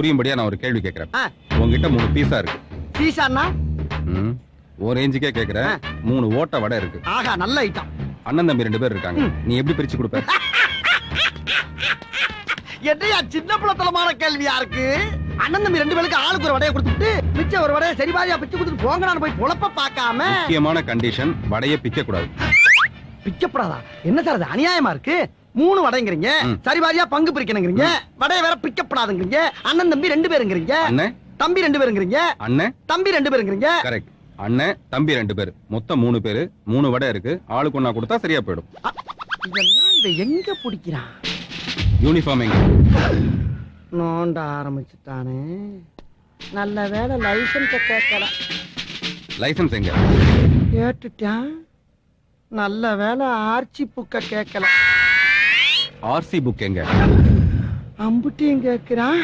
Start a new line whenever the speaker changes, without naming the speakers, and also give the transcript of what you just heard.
புரியும்படியா நான் ஒரு கேள்வி கேக்குறேன்.
ஆ.
உங்ககிட்ட மூணு பீஸா இருக்கு. ம். ஒரு ரேஞ்சுக்கே கேக்குறேன். மூணு ஓட்ட வடை இருக்கு.
ஆகா நல்ல ஐட்டம்.
அண்ணன் தம்பி ரெண்டு பேர் இருக்காங்க. நீ எப்படி பிரிச்சு கொடுப்ப?
என்னையா சின்ன பிள்ளைத்தனமான கேள்வியா இருக்கு? அண்ணன் தம்பி ரெண்டு பேருக்கு ஆளுக்கு ஒரு வடையை கொடுத்துட்டு மிச்சம் ஒரு வடையை சரி பாதியா பிச்சு கொடுத்துட்டு போங்கடான்னு போய் பொழப்ப பார்க்காம.
முக்கியமான கண்டிஷன் வடைய பிக்க கூடாது
பிக்கப்படாதா? என்ன சார் அது அநியாயமா இருக்கு? மூணு வடைங்கிறீங்க.
ம்.
சரி பாதியா பங்கு பிரிக்கணுங்கிறீங்க. வடைய வேற பிக்கப்படாதுங்கிறீங்க அண்ணன் தம்பி ரெண்டு பேருங்கிறீங்க.
அண்ணன்.
தம்பி ரெண்டு பேருங்கிறீங்க.
அண்ணன்.
தம்பி ரெண்டு பேருங்கிறீங்க.
கரெக்ட் அண்ணன் தம்பி ரெண்டு பேர். மொத்தம் மூணு பேரு. மூணு வடை இருக்கு. ஆளுக்கு ஒண்ணா கொடுத்தா சரியா போயிடும்.
இதெல்லாம் இதை எங்க பிடிக்கிறான்?
யூனிஃபார்ம் எங்க?
நோண்ட ஆரம்பிச்சுட்டானே. நல்ல வேலை லைசன்ஸ கேட்கல
லைசென்ஸ் எங்க?
கேட்டுட்டான். நல்ல வேலை ஆர்ச்சி புக்க கேட்கல
ஆர்சி புக் எங்க?
அம்புட்டி எங்க இருக்கிறான்